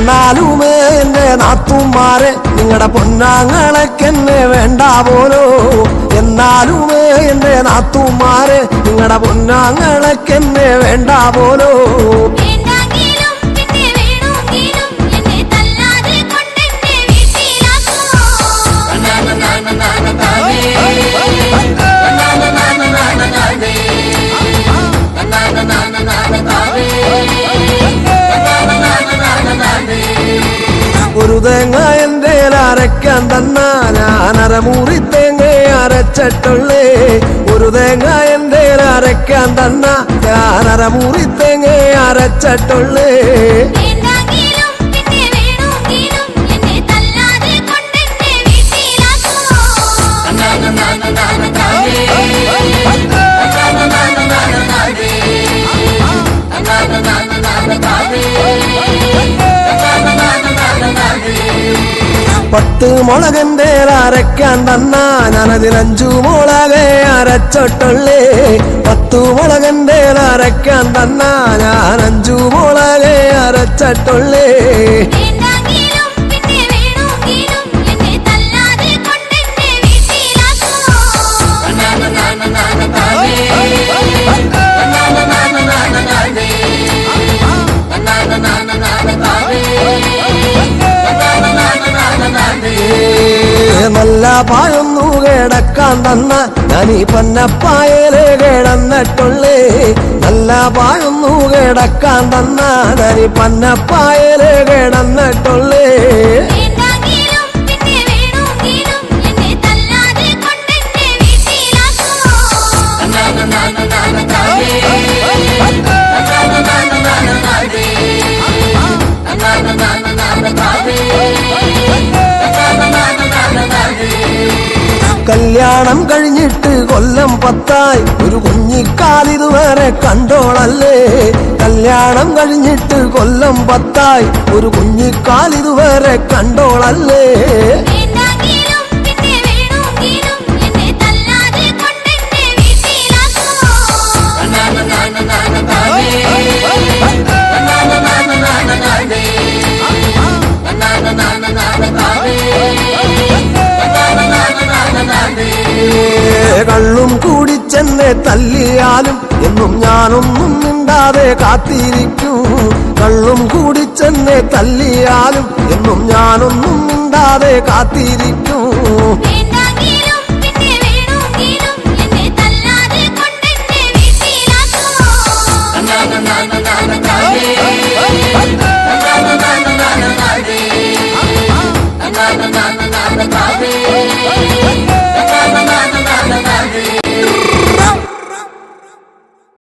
എന്നാലുമേ എന്റെ നാത്തുമാരെ നിങ്ങളുടെ പൊന്നാങ്ങളൊക്കെന്നെ വേണ്ട പോലോ എന്നാലുമേ എന്റെ നാത്തുമാരെ നിങ്ങളുടെ പൊന്നാങ്ങളൊക്കെന്നെ വേണ്ട പോലോ തേങ്ങ എന്റെ അരക്കാൻ തന്ന. ഞാൻ അരമൂറി തേങ്ങ അരച്ചിട്ടുള്ളേ. ഒരു തേങ്ങ എന്റെ അരക്കാൻ തന്ന. ഞാൻ അരമൂറി തേങ്ങ അരച്ചിട്ടുള്ളേ. പത്ത് മുളകന്റെ അരക്കാൻ തന്ന ഞാനതിനഞ്ചു മുളകെ അരച്ചൊട്ടുള്ളേ. പത്തു മുളകന്റെ അരയ്ക്കാൻ തന്ന ഞാൻ അഞ്ചു മുളകെ അരച്ചിട്ടുള്ളേ. പായൊന്നു കേടക്കാൻ തന്ന ഞാൻ ഈ കേടന്നിട്ടുള്ളേ. നല്ല പായൊന്നു കേടക്കാൻ തന്ന നനി പൊന്നപ്പായലെ പന്നപ്പായൽ കിടന്നിട്ടുള്ളേ. കല്യാണം കഴിഞ്ഞിട്ട് കൊല്ലം പത്തായി. ഒരു കുഞ്ഞിക്കാലിതുവരെ കണ്ടോളല്ലേ? കല്യാണം കഴിഞ്ഞിട്ട് കൊല്ലം പത്തായി. ഒരു കുഞ്ഞിക്കാലിതുവരെ കണ്ടോളല്ലേ? കൂടിച്ചെന്നെ തല്ലിയാലും എന്നും ഞാനൊന്നും മിണ്ടാതെ കാത്തിരിക്കൂ. കള്ളും കൂടിച്ചെന്നെ തല്ലിയാലും എന്നും ഞാനൊന്നും മിണ്ടാതെ കാത്തിരിക്കൂ.